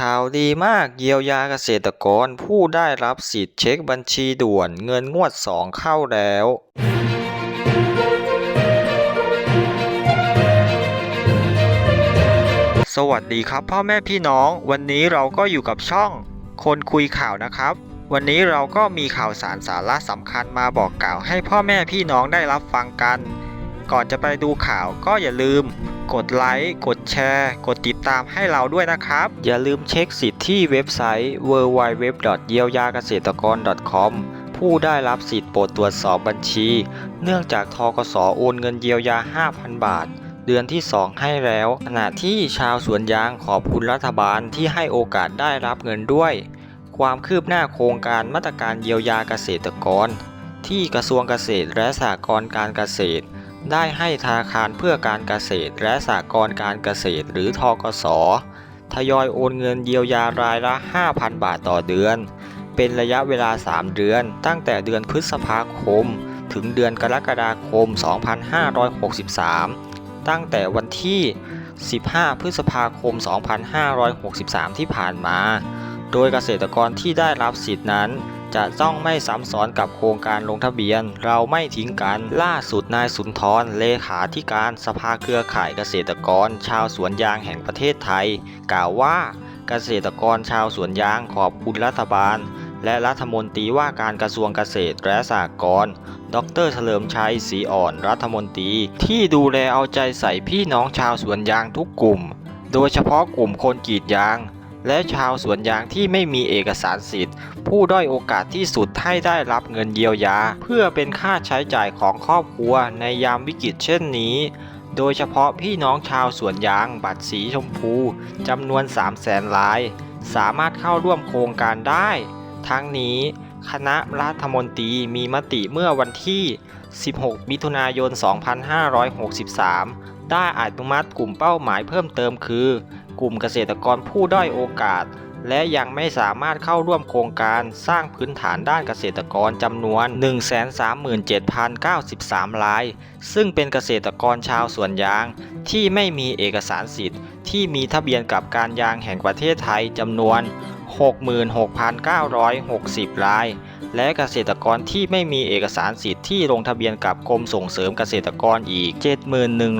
ข่าวดีมากเยียวยาเกษตรกรผู้ได้รับสิทธิ์เช็คบัญชีด่วนเงินงวด 2 เข้าแล้ว สวัสดีครับพ่อแม่พี่น้อง วันนี้เราก็อยู่กับช่อง คนคุยข่าวนะครับ วันนี้เราก็มีข่าวสารสาระสำคัญมาบอกกล่าวให้พ่อแม่พี่น้องได้รับฟังกัน ก่อนจะไปดูข่าวก็อย่าลืม กดไลค์ กดแชร์ กดติดตามให้เราด้วยนะครับ อย่าลืมเช็คสิทธิ์ที่เว็บไซต์ www. เยียวยาเกษตรกร .com ผู้ได้รับสิทธิ์โปรดตรวจสอบบัญชี เนื่องจากทกสโอนเงินเยียวยา 5,000 บาท เดือนที่ 2 ให้แล้ว ขณะที่ชาวสวนยางขอบคุณรัฐบาลที่ให้โอกาสได้รับเงินด้วย ความคืบหน้าโครงการมาตรการเยียวยาเกษตรกร ที่กระทรวงเกษตรและสหกรณ์การเกษตร ได้ให้ธนาคารเพื่อการเกษตร และสหกรณ์การเกษตรหรือทกส ทยอยโอนเงินเยียวยารายละ 5,000 บาทต่อเดือน เป็นระยะเวลา 3 เดือน ตั้งแต่เดือนพฤษภาคม ถึงเดือนกรกฎาคม 2563 ตั้งแต่วันที่ 15 พฤษภาคม 2563 ที่ผ่านมา โดยเกษตรกรที่ได้รับสิทธินั้น จะต้องไม่ซ้ำซ้อนกับโครงการลงทะเบียน เราไม่ทิ้งกันล่าสุดนายสุนทรเลขาธิการสภาเครือข่ายเกษตรกร ชาวสวนยางแห่งประเทศไทย กล่าวว่าเกษตรกรชาวสวนยางขอบคุณรัฐบาล และรัฐมนตรีว่าการกระทรวงเกษตรและสหกรณ์ดรเฉลิมชัยศรีอ่อนรัฐมนตรี ที่ดูแลเอาใจใส่พี่น้องชาวสวนยางทุกกลุ่ม โดยเฉพาะกลุ่มคนกรีดยาง และชาวสวนยางที่ไม่มีเอกสารสิทธิ์ ผู้ด้อยโอกาสที่สุดให้ได้รับเงินเยียวยา เพื่อเป็นค่าใช้จ่ายของครอบครัวในยามวิกฤตเช่นนี้ โดยเฉพาะพี่น้องชาวสวนยางบัตรสีชมพูจำนวน 3 0 0แสนราย สามารถเข้าร่วมโครงการได้ ทั้งนี้คณะรัฐมนตรีมีมติเมื่อวันที่ 16 มิถุนายน 2563 ได้อนุมัติกลุ่มเป้าหมายเพิ่มเติมคือ กลุ่มเกษตรกรผู้ด้อยโอกาส และยังไม่สามารถเข้าร่วมโครงการสร้างพื้นฐานด้านเกษตรกรจำนวน 137,093ราย ซึ่งเป็นเกษตรกรชาวสวนยาง ที่ไม่มีเอกสารสิทธิ์ ที่มีทะเบียนกับการยางแห่งประเทศไทยจำนวน 66,960 ราย และเกษตรกรที่ไม่มีเอกสารสิทธิ์ที่ลงทะเบียนกับกรมส่งเสริมเกษตรกรอีก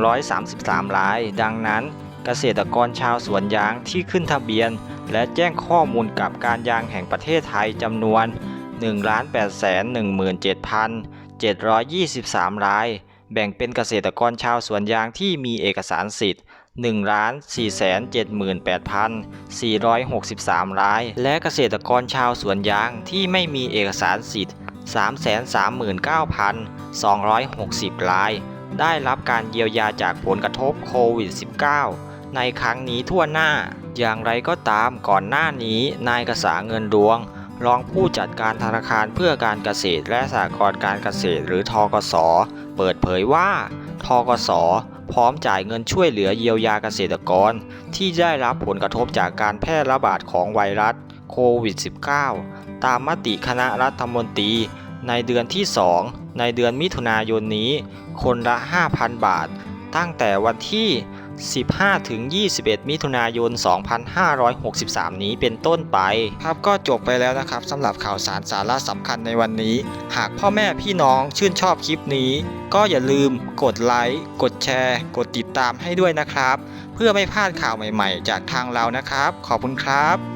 71,133 ราย ดังนั้น เกษตรกรชาวสวนยางที่ขึ้นทะเบียน และแจ้งข้อมูลกับการยางแห่งประเทศไทยจำนวน 1,817,723 ราย แบ่งเป็นเกษตรกรชาวสวนยางที่มีเอกสารสิทธิ์1,478,463 ราย และเกษตรกรชาวสวนยางที่ไม่มีเอกสารสิทธิ์ 339,260 ราย ได้รับการเยียวยาจากผลกระทบโควิด -19 ในครั้งนี้ทั่วหน้า อย่างไรก็ตามก่อนหน้านี้ นายกษาเงินดวง รองผู้จัดการธนาคารเพื่อการเกษตรและสหกรณ์การเกษตรหรือทกส เปิดเผยว่าทกสพร้อมจ่ายเงินช่วยเหลือเยียวยาเกษตรกร ที่ได้รับผลกระทบจากการแพร่ระบาดของไวรัสโควิด -19 ตามมติคณะรัฐมนตรี ในเดือนที่ 2 ในเดือนมิถุนายนนี้ คนละ 5,000 บาท ตั้งแต่วันที่ 15ถึง21 มิถุนายน 2563 นี้เป็นต้นไป ครับก็จบไปแล้วนะครับสำหรับข่าวสารสาระสำคัญในวันนี้ หากพ่อแม่พี่น้องชื่นชอบคลิปนี้ ก็อย่าลืมกดไลค์ กดแชร์ กดติดตามให้ด้วยนะครับ เพื่อไม่พลาดข่าวใหม่ๆ จากทางเรานะครับ ขอบคุณครับ